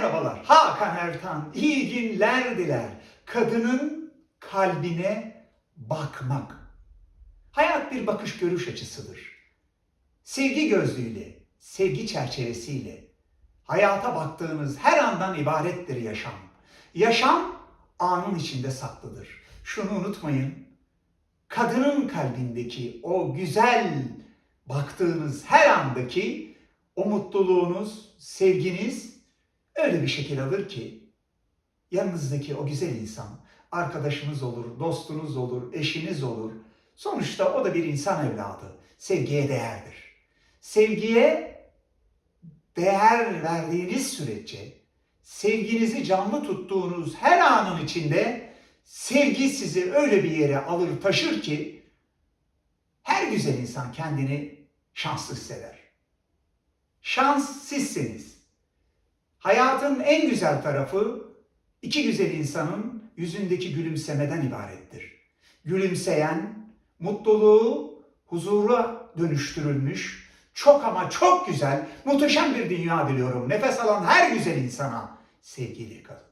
Merhabalar. Hakan Ertan iyi günler diler. Kadının kalbine bakmak. Hayat bir bakış görüş açısıdır. Sevgi gözlüğüyle, sevgi çerçevesiyle hayata baktığınız her andan ibarettir yaşam. Yaşam anın içinde saklıdır. Şunu unutmayın. Kadının kalbindeki o güzel baktığınız her andaki o mutluluğunuz, sevginiz öyle bir şekil alır ki yanınızdaki o güzel insan arkadaşınız olur, dostunuz olur, eşiniz olur. Sonuçta o da bir insan evladı. Sevgiye değerdir. Sevgiye değer verdiğiniz sürece sevginizi canlı tuttuğunuz her anın içinde sevgi sizi öyle bir yere alır taşır ki her güzel insan kendini şanslı hisseder. Şans sizsiniz. Hayatın en güzel tarafı iki güzel insanın yüzündeki gülümsemeden ibarettir. Gülümseyen, mutluluğu huzura dönüştürülmüş, çok ama çok güzel, muhteşem bir dünya diliyorum. Nefes alan her güzel insana sevgili kadın.